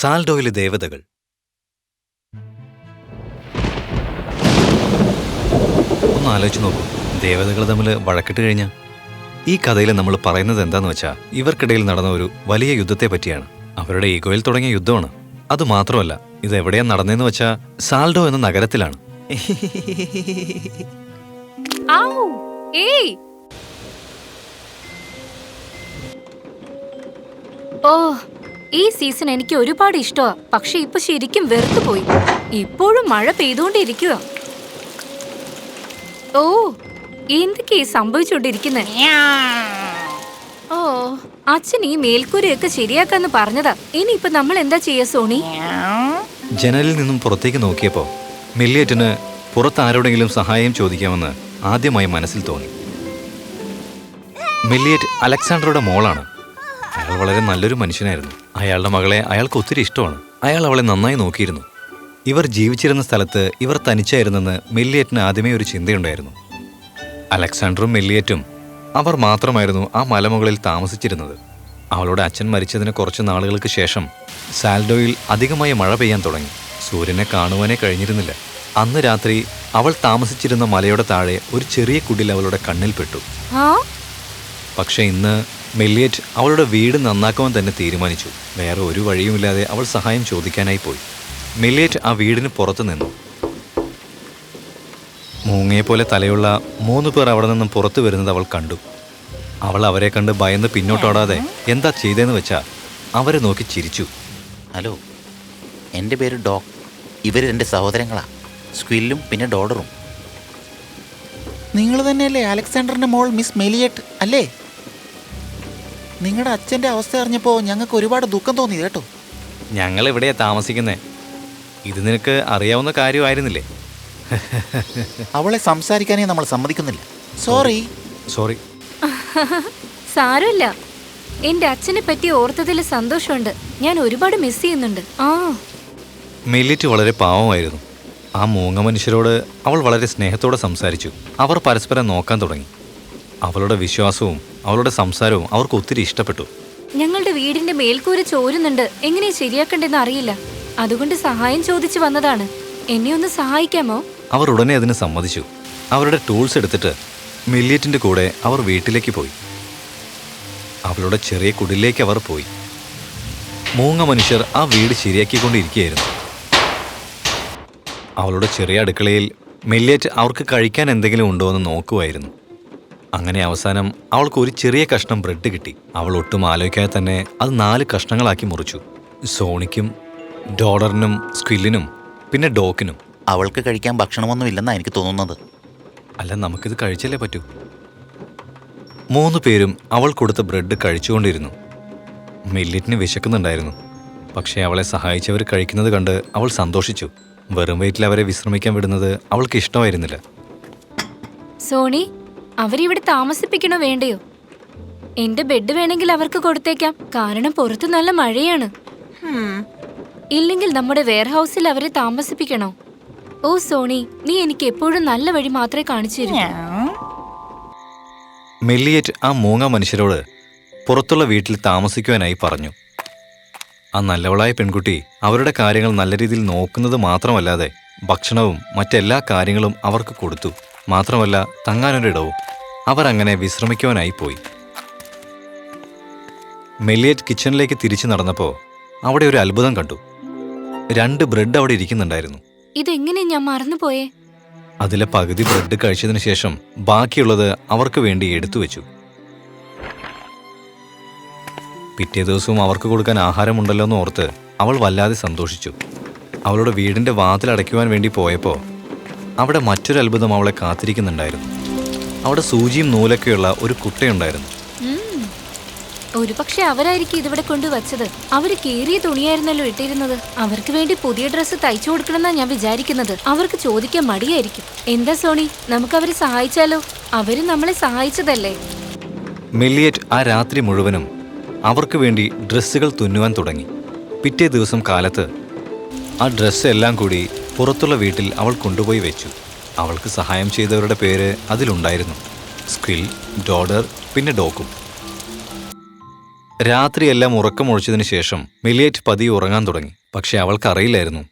സാൽഡോയിലെ ദേവതകൾ. ഒന്ന് ആലോചിച്ച് നോക്കൂ. ദേവതകൾ തമ്മിൽ വഴക്കിട്ട് കഴിഞ്ഞാൽ ഈ കഥയിൽ നമ്മൾ പറയുന്നത് എന്താന്ന് വെച്ചാൽ ഇവർക്കിടയിൽ നടന്ന ഒരു വലിയ യുദ്ധത്തെ പറ്റിയാണ്. അവരുടെ ഈഗോയിൽ തുടങ്ങിയ യുദ്ധമാണ്. അത് മാത്രമല്ല ഇത് എവിടെയാണ് നടന്നതെന്ന് വെച്ചാൽ സാൽഡോ എന്ന നഗരത്തിലാണ്. ഓ ഈ സീസൺ എനിക്ക് ഒരുപാട് ഇഷ്ടമാ പക്ഷെ ഇപ്പൊ ശരിക്കും വെറുത്തു പോയി. ഇപ്പോഴും മഴ പെയ്തുകൊണ്ടിരിക്കുക ഓ എന്തൊക്കെയാ സംഭവിച്ചോണ്ടിരിക്കുന്നെ ഓ അച്ഛൻ ഈ മേൽക്കൂരയൊക്കെ ശരിയാക്കാന്ന് പറഞ്ഞതാ. ഇനിയിപ്പൊ നമ്മൾ എന്താ ചെയ്യാ സോണി? ജനലിൽ നിന്നും പുറത്തേക്ക് നോക്കിയപ്പോൾ മില്ലിയറ്റിന് പുറത്ത് ആരോടെങ്കിലും സഹായം ചോദിക്കാമെന്ന് ആദ്യമായി മനസ്സിൽ തോന്നി. മില്ലിയറ്റ് അലക്സാണ്ടറുടെ മോളാണ്. അയാൾ വളരെ നല്ലൊരു മനുഷ്യനായിരുന്നു. അയാളുടെ മകളെ അയാൾക്ക് ഒത്തിരി ഇഷ്ടമാണ്. അയാൾ അവളെ നന്നായി നോക്കിയിരുന്നു. ഇവർ ജീവിച്ചിരുന്ന സ്ഥലത്ത് ഇവർ തനിച്ചായിരുന്നെന്ന് മില്ലിയറ്റിന് ആദ്യമേ ഒരു ചിന്തയുണ്ടായിരുന്നു. അലക്സാണ്ടറും മില്ലിയറ്റും അവർ മാത്രമായിരുന്നു ആ മലമുകളിൽ താമസിച്ചിരുന്നത്. അവളുടെ അച്ഛൻ മരിച്ചതിന് കുറച്ച് നാളുകൾക്ക് ശേഷം സാൽഡോയിൽ അധികമായി മഴ പെയ്യാൻ തുടങ്ങി. സൂര്യനെ കാണുവാനേ കഴിഞ്ഞിരുന്നില്ല. അന്ന് രാത്രി അവൾ താമസിച്ചിരുന്ന മലയുടെ താഴെ ഒരു ചെറിയ കുടിൽ അവളുടെ കണ്ണിൽപ്പെട്ടു പെട്ടു. പക്ഷേ ഇന്ന് മെല്ലിയറ്റ് അവളുടെ വീട് നന്നാക്കുവാൻ തന്നെ തീരുമാനിച്ചു. വേറെ ഒരു വഴിയുമില്ലാതെ അവൾ സഹായം ചോദിക്കാനായി പോയി. മെല്ലിയറ്റ് ആ വീടിന് പുറത്തു നിന്നു. മൂങ്ങയെപ്പോലെ തലയുള്ള മൂന്ന് പേർ അവിടെ നിന്നും പുറത്തു വരുന്നത് അവൾ കണ്ടു. അവൾ അവരെ കണ്ട് ഭയന്ന് പിന്നോട്ടോടാതെ എന്താ ചെയ്തതെന്ന് വെച്ചാ അവരെ നോക്കി ചിരിച്ചു. ഹലോ എന്റെ പേര് ഡോക് ഇവർ എന്റെ സഹോദരങ്ങളാ. സ്ക്വില്ലും പിന്നെ ഡോഡറും. നിങ്ങൾ തന്നെയല്ലേ അലക്സാണ്ടറിന്റെ മോൾ മിസ് മെലിയറ്റ് അല്ലേ? നിങ്ങളുടെ അച്ഛന്റെ അവസ്ഥ അറിഞ്ഞപ്പോൾ ഞങ്ങൾക്ക് ഒരുപാട് ദുഃഖം തോന്നി കേട്ടോ. ഞങ്ങൾ എവിടെയാ താമസിക്കുന്നേ. ഇത് നിനക്ക് അറിയാവുന്ന കാര്യമായിരുന്നില്ലേ? അവളെ സംസാരിക്കാനേ നമ്മൾ സമ്മതിക്കുന്നില്ല. സോറി സോറി സാരമില്ല. എന്റെ അച്ഛനെ പറ്റി ഓർത്തതിൽ സന്തോഷമുണ്ട്. ഞാൻ ഒരുപാട് മിസ് ചെയ്യുന്നുണ്ട്. ആ. മെല്ലിറ്റ് വളരെ പാവമായിരുന്നു. ആ മൂങ്ങ മനുഷ്യരോട് അവൾ വളരെ സ്നേഹത്തോടെ സംസാരിച്ചു. അവർ പരസ്പരം നോക്കാൻ തുടങ്ങി. അവളുടെ വിശ്വാസവും അവളുടെ സംസാരവും അവർക്ക് ഒത്തിരി ഇഷ്ടപ്പെട്ടു. ഞങ്ങളുടെ വീടിന്റെ മേൽക്കൂര ചോരുന്നുണ്ട്. എങ്ങനെ ശരിയാക്കണ്ടെന്ന് അറിയില്ല. അതുകൊണ്ട് സഹായം ചോദിച്ചു വന്നതാണ്. എന്നെ ഒന്ന് സഹായിക്കാമോ? അവർ ഉടനെ അതിന് സമ്മതിച്ചു. അവരുടെ ടൂൾസ് എടുത്തിട്ട് മില്ലിയറ്റിന്റെ കൂടെ അവർ വീട്ടിലേക്ക് പോയി. അവളുടെ ചെറിയ കുടിലേക്ക് അവർ പോയി. മൂങ്ങ മനുഷ്യർ ആ വീട് ശരിയാക്കിക്കൊണ്ടിരിക്കുകയായിരുന്നു. അവളുടെ ചെറിയ അടുക്കളയിൽ മില്ലേറ്റ് അവർക്ക് കഴിക്കാൻ എന്തെങ്കിലും ഉണ്ടോ എന്ന് നോക്കുമായിരുന്നു അങ്ങനെ അവസാനം അവൾക്ക് ഒരു ചെറിയ കഷ്ണം ബ്രെഡ് കിട്ടി. അവൾ ഒട്ടും ആലോചിക്കാതെ തന്നെ അത് നാല് കഷ്ണങ്ങളാക്കി മുറിച്ചു. സോണിക്കും ഡോളറിനും സ്ക്വില്ലിനും പിന്നെ ഡോക്കിനും. അവൾക്ക് കഴിക്കാൻ ഭക്ഷണമൊന്നും ഇല്ലെന്നാണ് എനിക്ക് തോന്നുന്നത്. അല്ല നമുക്കിത് കഴിച്ചല്ലേ പറ്റൂ? മൂന്ന് പേരും അവൾ കൊടുത്ത ബ്രെഡ് കഴിച്ചുകൊണ്ടിരുന്നു. മില്ലിറ്റിന് വിശക്കുന്നുണ്ടായിരുന്നു. പക്ഷേ അവളെ സഹായിച്ചവർ കഴിക്കുന്നത് കണ്ട് അവൾ സന്തോഷിച്ചു. വെറും വയറ്റിൽ അവരെ വിശ്രമിക്കാൻ വിടുന്നത് അവൾക്ക് ഇഷ്ടമായിരുന്നില്ല. സോണി അവരിവിടെ താമസിപ്പിക്കണോ വേണ്ടയോ? എന്റെ ബെഡ് വേണമെങ്കിൽ അവർക്ക് കൊടുത്തേക്കാം. കാരണം പുറത്ത് നല്ല മഴയാണ്. ഇല്ലെങ്കിൽ നമ്മുടെ വെയർ ഹൗസിൽ അവരെ താമസിപ്പിക്കണോ? ഓ സോണി നീ എനിക്ക് എപ്പോഴും നല്ല വഴി മാത്രമേ കാണിച്ചു തരൂ മെല്ലിയറ്റ് ആ മൂങ്ങ മനുഷ്യരോട് പുറത്തുള്ള വീട്ടിൽ താമസിക്കുവാനായി പറഞ്ഞു. ആ നല്ലവളായ പെൺകുട്ടി അവരുടെ കാര്യങ്ങൾ നല്ല രീതിയിൽ നോക്കുന്നത് മാത്രമല്ലാതെ ഭക്ഷണവും മറ്റെല്ലാ കാര്യങ്ങളും അവർക്ക് കൊടുത്തു. മാത്രമല്ല തങ്ങാനൊരിടവും. അവർ അങ്ങനെ വിശ്രമിക്കുവാനായി പോയി. മെല്ലിയറ്റ് കിച്ചണിലേക്ക് തിരിച്ചു നടന്നപ്പോൾ അവിടെ ഒരു അത്ഭുതം കണ്ടു. രണ്ട് ബ്രെഡ് അവിടെ ഇരിക്കുന്നുണ്ടായിരുന്നു. ഇതെങ്ങനെ ഞാൻ മറന്നുപോയേ അതിലെ പകുതി ബ്രെഡ് കഴിച്ചതിന് ശേഷം ബാക്കിയുള്ളത് അവർക്ക് വേണ്ടി എടുത്തു വെച്ചു. പിറ്റേ ദിവസവും അവർക്ക് കൊടുക്കാൻ ആഹാരമുണ്ടല്ലോ എന്ന് ഓർത്ത് അവൾ വല്ലാതെ സന്തോഷിച്ചു. അവളുടെ വീടിന്റെ വാതിൽ അടയ്ക്കുവാൻ വേണ്ടി പോയപ്പോൾ അവിടെ മറ്റൊരു അത്ഭുതം അവളെ കാത്തിരിക്കുന്നുണ്ടായിരുന്നു. അവിടെ സൂചിയും നൂലൊക്കെയുള്ള ഒരു കുട്ടയുണ്ടായിരുന്നു. ഒരു പക്ഷെ അവരായിരിക്കും ഇതിവിടെ കൊണ്ടുവച്ചത് അവർ കീറിയ തുണിയായിരുന്നല്ലോ ഇട്ടിരുന്നത്. അവർക്ക് വേണ്ടി പുതിയ ഡ്രസ്സ് തയ്ച്ചു കൊടുക്കണമെന്നാ ഞാൻ വിചാരിക്കുന്നത്. അവർക്ക് ചോദിക്കാൻ മടിയായിരിക്കും. എന്താ സോണി? നമുക്ക് അവരെ സഹായിച്ചാലോ? അവർ നമ്മളെ സഹായിച്ചതല്ലേ? മെല്ലിയറ്റ് ആ രാത്രി മുഴുവനും അവർക്ക് വേണ്ടി ഡ്രസ്സുകൾ തുന്നുവാൻ തുടങ്ങി. പിറ്റേ ദിവസം കാലത്ത് ആ ഡ്രസ്സ് എല്ലാം കൂടി പുറത്തുള്ള വീട്ടിൽ അവൾ കൊണ്ടുപോയി വെച്ചു. അവൾക്ക് സഹായം ചെയ്തവരുടെ പേര് അതിലുണ്ടായിരുന്നു. സ്കിൽ ഡോഡർ പിന്നെ ഡോക്കും. രാത്രിയെല്ലാം ഉറക്കമൊഴിച്ചതിന് ശേഷം മിലിയറ്റ് പതിയെ ഉറങ്ങാൻ തുടങ്ങി. പക്ഷെ അവൾക്കറിയില്ലായിരുന്നു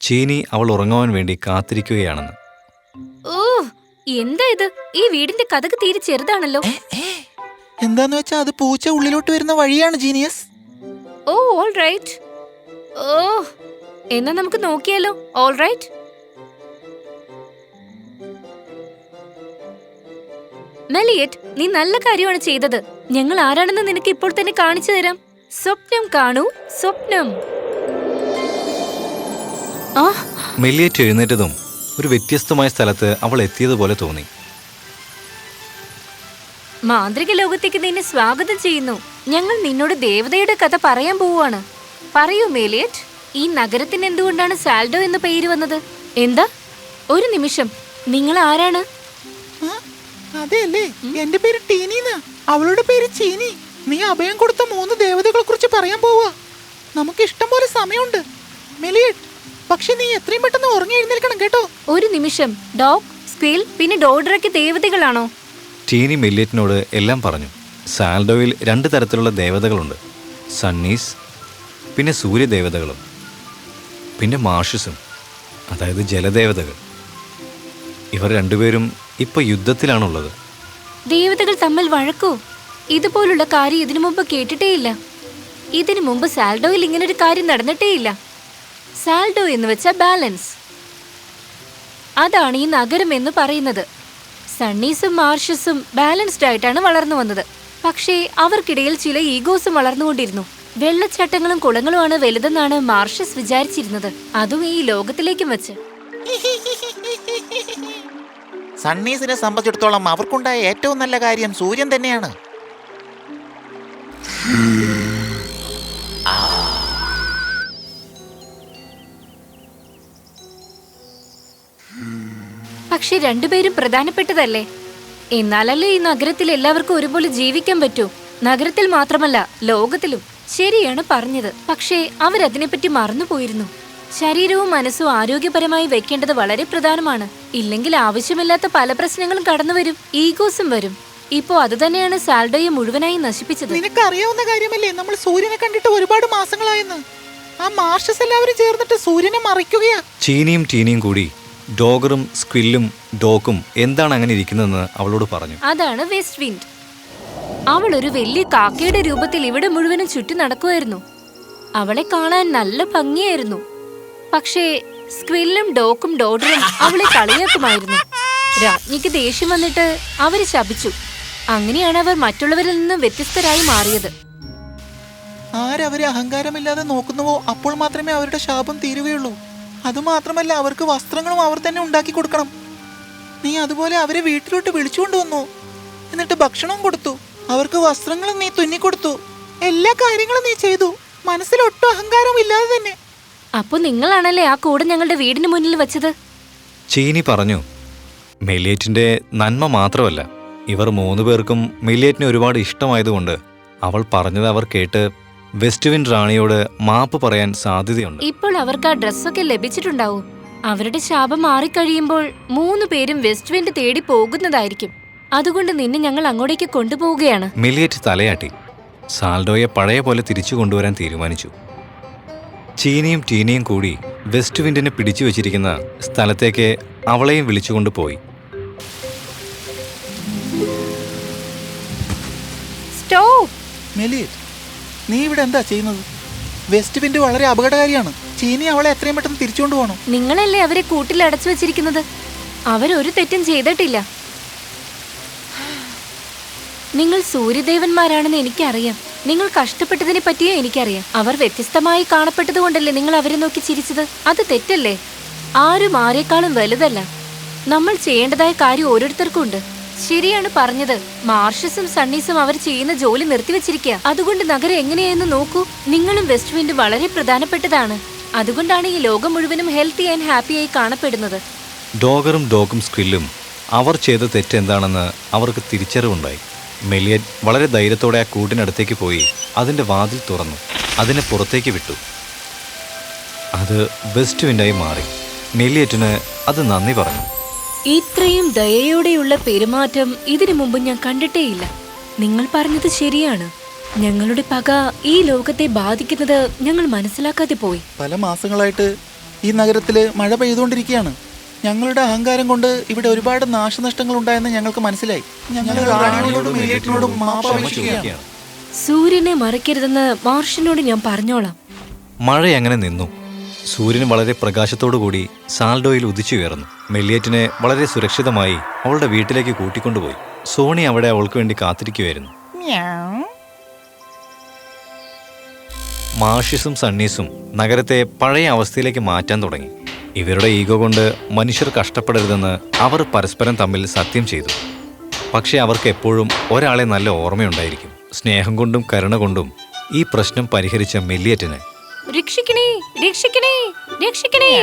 ചീനി അവൾ ഉറങ്ങുവാൻ വേണ്ടി കാത്തിരിക്കുകയാണെന്ന്. ഓ എന്താ ഇത്? ഈ വീടിന്റെ കഥക്ക് തീരെ ചെറുതാണല്ലോ. എന്താന്ന് വെച്ചാ അത് പൂച്ച ഉള്ളിലോട്ട് വരുന്ന വഴിയാണ് ജീനിയസ്. Oh all right. ഓ എന്നാ നമുക്ക് നോക്കിയാലോ? All right. മെലിയറ്റ് നീ നല്ല കാര്യമാണ് ചെയ്തത്. ഞങ്ങൾ ആരാണെന്ന് നിനക്ക് ഇപ്പോൾ തന്നെ കാണിച്ചു തരാം. സ്വപ്നം കാണൂ സ്വപ്നം. മെല്ലിയറ്റ് മെല്ലിയേറ്റ് എഴുന്നേറ്റതും ഒരു വ്യത്യസ്തമായ സ്ഥലത്ത് അവൾ എത്തിയതുപോലെ തോന്നി. മാന്ത്രിക ലോകത്തേക്ക് നിന്നെ സ്വാഗതം ചെയ്യുന്നു. ഞങ്ങൾ നിന്നോട് ദേവതയുടെ കഥ പറയാൻ പോവുകയാണ്. പറയൂ മേലിയറ്റ്. ഈ നഗരത്തിന് എന്തുകൊണ്ടാണ് സാൽഡോ എന്ന പേര് വന്നത്? എന്താ? ഒരു നിമിഷം. നിങ്ങൾ ആരാണ്? അതെ അല്ലേ എന്റെ പേര് ടീനിന്നാ. അവളുടെ പേര് ചീനി. നീ അഭയം കൊടുത്ത മൂന്ന് ദേവതകളെ കുറിച്ച് പറയാൻ പോവാ നമുക്ക് ഇഷ്ടം പോലെ സമയമുണ്ട്. പക്ഷെ നീ എത്രയും പെട്ടെന്ന് ഉറങ്ങി എഴുന്നേൽക്കണം കേട്ടോ. ഒരു നിമിഷം. ഡോഗ് സ്ക്വീൽ പിന്നെ ഡോഡറൊക്കെ ദേവതകളാണോ? ടീനി മെല്ലിയറ്റിനോട് എല്ലാം പറഞ്ഞു. സാൽഡോയിൽ രണ്ട് തരത്തിലുള്ള ദേവതകളുണ്ട്. സണ്ണീസ് പിന്നെ സൂര്യദേവതകളും പിന്നെ മാഷസും അതായത് ജലദേവതകൾ. ഇവർ രണ്ടുപേരും ഇപ്പൊ യുദ്ധത്തിലാണുള്ളത്. ദേവതകൾ തമ്മിൽ വഴക്കോ? ഇതുപോലുള്ള കാര്യം ഇതിനു മുമ്പ് കേട്ടിട്ടേയില്ല. ഇതിനു മുമ്പ് സാൽഡോയിൽ ഇങ്ങനൊരു കാര്യം നടന്നിട്ടേയില്ല. സാൽഡോ എന്ന് വെച്ചാൽ ബാലൻസ്. അതാണ് ഈ നഗരം എന്ന് പറയുന്നത്. സണ്ണീസും മാർഷസും ബാലൻസ്ഡ് ആയിട്ടാണ് വളർന്നു വന്നത്. പക്ഷേ അവർക്കിടയിൽ ചില ഈഗോസും വളർന്നുകൊണ്ടിരുന്നു. വെള്ളച്ചാട്ടങ്ങളും കുളങ്ങളുമാണ് വലുതെന്നാണ് മാർഷസ് വിചാരിച്ചിരുന്നത്. അതും ഈ ലോകത്തിലേക്കും വെച്ച്. സണ്ണീസിനെ സംബന്ധിച്ചിടത്തോളം അവർക്കുണ്ടായ ഏറ്റവും നല്ല കാര്യം സൂര്യൻ തന്നെയാണ്. പക്ഷെ രണ്ടുപേരും പ്രധാനപ്പെട്ടതല്ലേ? എന്നാലല്ലേ ഈ നഗരത്തിൽ എല്ലാവർക്കും ഒരുപോലെ ജീവിക്കാൻ പറ്റൂ? നഗരത്തിൽ മാത്രമല്ല ലോകത്തിലും. ശരിയാണ് പറഞ്ഞത്. പക്ഷേ അവരതിനെപ്പറ്റി മറന്നുപോയിരുന്നു. ശരീരവും മനസ്സും ആരോഗ്യപരമായി വെക്കേണ്ടത് വളരെ പ്രധാനമാണ്. ഇല്ലെങ്കിൽ ആവശ്യമില്ലാത്ത പല പ്രശ്നങ്ങളും കടന്നു വരും ഈഗോസും വരും. ഇപ്പോ അത് തന്നെയാണ് സാൽഡോയെ മുഴുവനായി നശിപ്പിച്ചത്. നിനക്കറിയാവുന്ന കാര്യമല്ലേ? നമ്മൾ സൂര്യനെ കണ്ടിട്ട് ഒരുപാട് മാസങ്ങളായെന്ന്. ആ മാർഷസ് എല്ലാവരും ചേർന്നിട്ട് സൂര്യനെ മറിക്കുകയാ. ചീനിയും ടീനിയും കൂടി ഡോഗറും സ്ക്വില്ലും ഡോക്കും എന്താണ് അങ്ങനെ ഇരിക്കുന്നതെന്ന് അവളോട് പറഞ്ഞു. അതാണ് വെസ്റ്റ് വിൻഡ്. അവൾ ഒരു വലിയ കാക്കയുടെ രൂപത്തിൽ ഇവിടെ മുഴുവനും ചുറ്റി നടക്കുമായിരുന്നു അവളെ കാണാൻ നല്ല ഭംഗിയായിരുന്നു. പക്ഷേ സ്ക്വില്ലും ഡോക്കും ഡോഡറും അവളെ കളിയാക്കുമായിരുന്നു. രാജ്ഞിക്ക് ദേഷ്യം വന്നിട്ട് അവർ ശപിച്ചു. അങ്ങനെയാണ് അവർ മറ്റുള്ളവരിൽ നിന്നും വ്യത്യസ്തരായി മാറിയത്. ആരവരെ അഹങ്കാരമില്ലാതെ നോക്കുന്നുവോ? അപ്പോൾ മാത്രമേ അവരുടെ ശാപം തീരുകയുള്ളൂ. അതുമാത്രമല്ല അവർക്ക് വസ്ത്രങ്ങളും അവർ തന്നെ ഉണ്ടാക്കി കൊടുക്കണം. നീ അതുപോലെ അവരെ വീട്ടിലോട്ട് വിളിച്ചുകൊണ്ട് വന്നു എന്നിട്ട് ഭക്ഷണവും കൊടുത്തു. അവർക്ക് വസ്ത്രങ്ങളും നീ തുന്നിക്കൊടുത്തു. എല്ലാ കാര്യങ്ങളും നീ ചെയ്തു. മനസ്സിൽ ഒട്ടും അഹങ്കാരം ഇല്ലാതെ തന്നെ. അപ്പൊ നിങ്ങളാണല്ലേ ആ കൂടെ ഞങ്ങളുടെ വീടിന് മുന്നിൽ വെച്ചത്? ചീനി പറഞ്ഞു. മെലിയേറ്റിന്റെ നന്മ മാത്രമല്ല ഇവർ മൂന്ന് പേർക്കും മെലിയേറ്റിനെ ഒരുപാട് ഇഷ്ടമായതുകൊണ്ട് അവൾ പറഞ്ഞത് അവർ കേട്ട് വെസ്റ്റ് വിൻഡ് റാണിയോട് മാപ്പ് പറയാൻ സാധ്യതയുണ്ട്. ഇപ്പോൾ അവർക്ക് ആ ഡ്രസ്സൊക്കെ ലഭിച്ചിട്ടുണ്ടാവും. അവരുടെ ശാപം മാറിക്കഴിയുമ്പോൾ മൂന്ന് പേരും വെസ്റ്റ് വിൻഡ് തേടി പോകുന്നതായിരിക്കും. അതുകൊണ്ട് നിന്നെ ഞങ്ങൾ അങ്ങോട്ടേക്ക് കൊണ്ടുപോവുകയാണ്. മിലിയറ്റ് തലയാട്ടി. സാൽഡോയെ പഴയ പോലെ തിരിച്ചു കൊണ്ടുവരാൻ തീരുമാനിച്ചു. ചീനിയും ടീനയും കൂടി വെസ്റ്റ് വിൻഡിനെ പിടിച്ചു വെച്ചിരിക്കുന്ന സ്ഥലത്തേക്ക് അവളെയും വിളിച്ചുകൊണ്ട് പോയി. മെലിയറ്റ് നീ ഇവിടെ എന്താ ചെയ്യുന്നത്? വെസ്റ്റ് വിൻഡ് വളരെ അപകടകാരിയാണ്. ചീനി അവളെ എത്രയും പെട്ടെന്ന് തിരിച്ചുകൊണ്ട് പോകണം നിങ്ങളല്ലേ അവരെ കൂട്ടിൽ അടച്ചു വെച്ചിരിക്കുന്നത്? അവരൊരു തെറ്റും ചെയ്തിട്ടില്ല. നിങ്ങൾ സൂര്യദേവന്മാരാണെന്ന് എനിക്കറിയാം. നിങ്ങൾ കഷ്ടപ്പെട്ടതിനെ പറ്റിയോ എനിക്കറിയാം. അവർ വ്യത്യസ്തമായി കാണപ്പെട്ടതുകൊണ്ടല്ലേ നിങ്ങൾ അവരെ നോക്കി ചിരിച്ചത്? അത് തെറ്റല്ലേ? ആരും ആരെക്കാളും വലുതല്ല. നമ്മൾ ചെയ്യേണ്ടതായ കാര്യം ഓരോരുത്തർക്കും ഉണ്ട്. ശരിയാണ് പറഞ്ഞത്. മാർഷസും സണ്ണീസും അവർ ചെയ്യുന്ന ജോലി നിർത്തിവെച്ചിരിക്കുക. അതുകൊണ്ട് നഗരം എങ്ങനെയെന്ന് നോക്കൂ. നിങ്ങളും വെസ്റ്റ് വിൻഡ് വളരെ പ്രധാനപ്പെട്ടതാണ്. അതുകൊണ്ടാണ് ഈ ലോകം മുഴുവനും ഹെൽത്തി ആൻഡ് ഹാപ്പിയായി കാണപ്പെടുന്നത്. ഡോഗറും ഡോഗും സ്ക്രില്ലും അവർ ചെയ്ത തെറ്റെന്താണെന്ന് അവർക്ക് തിരിച്ചറിവുണ്ടായി. മെലിയറ്റ് വളരെ ധൈര്യത്തോടെ ആ കൂട്ടിനടുത്തേക്ക് പോയി. അതിന്റെ വാതിൽ തുറന്നു. അതിനെ പുറത്തേക്ക് വിട്ടു. അത് വെസ്റ്റ് വിൻഡായി മാറി. മെലിയറ്റിന് അത് നന്ദി പറഞ്ഞു. ഇത്രയും ദയയോടെയുള്ള പെരുമാറ്റം ഇതിനു മുമ്പ് ഞാൻ കണ്ടിട്ടേയില്ല. നിങ്ങൾ പറഞ്ഞത് ശരിയാണ്. ഞങ്ങളുടെ പക ഈ ലോകത്തെ ബാധിക്കുന്നത് ഞങ്ങൾ മനസ്സിലാക്കാതെ പോയി. പല മാസങ്ങളായിട്ട് ഈ നഗരത്തിൽ മഴ പെയ്തുകൊണ്ടിരിക്കുകയാണ്. ഞങ്ങളുടെ അഹങ്കാരം കൊണ്ട് ഇവിടെ ഒരുപാട് നാശനഷ്ടങ്ങൾ ഉണ്ടായെന്ന് ഞങ്ങൾക്ക് മനസ്സിലായി. ഞങ്ങൾ റാണിയോടും എലിയറ്റിനോടും മാപ്പ് അപേക്ഷിക്കുകയാണ്. സൂര്യനെ മറയ്ക്കരുതെന്ന് മാർഷിനോട് ഞാൻ പറഞ്ഞോളാം. മഴ അങ്ങനെ നിന്നു. സൂര്യൻ വളരെ പ്രകാശത്തോടു കൂടി സാൽഡോയിൽ ഉദിച്ചുയർന്നു മെല്ലിയറ്റിനെ വളരെ സുരക്ഷിതമായി അവളുടെ വീട്ടിലേക്ക് കൂട്ടിക്കൊണ്ടുപോയി. സോണി അവിടെ അവൾക്ക് വേണ്ടി കാത്തിരിക്കുമായിരുന്നു മാഷിസും സണ്ണീസും നഗരത്തെ പഴയ അവസ്ഥയിലേക്ക് മാറ്റാൻ തുടങ്ങി. ഇവരുടെ ഈഗോ കൊണ്ട് മനുഷ്യർ കഷ്ടപ്പെടരുതെന്ന് അവർ പരസ്പരം തമ്മിൽ സത്യം ചെയ്തു. പക്ഷേ അവർക്ക് എപ്പോഴും ഒരാളെ നല്ല ഓർമ്മയുണ്ടായിരിക്കും. സ്നേഹം കൊണ്ടും കരുണ കൊണ്ടും ഈ പ്രശ്നം പരിഹരിച്ച മെല്ലിയറ്റിന്. രക്ഷിക്കണേ രക്ഷിക്കണേ രക്ഷിക്കണേ.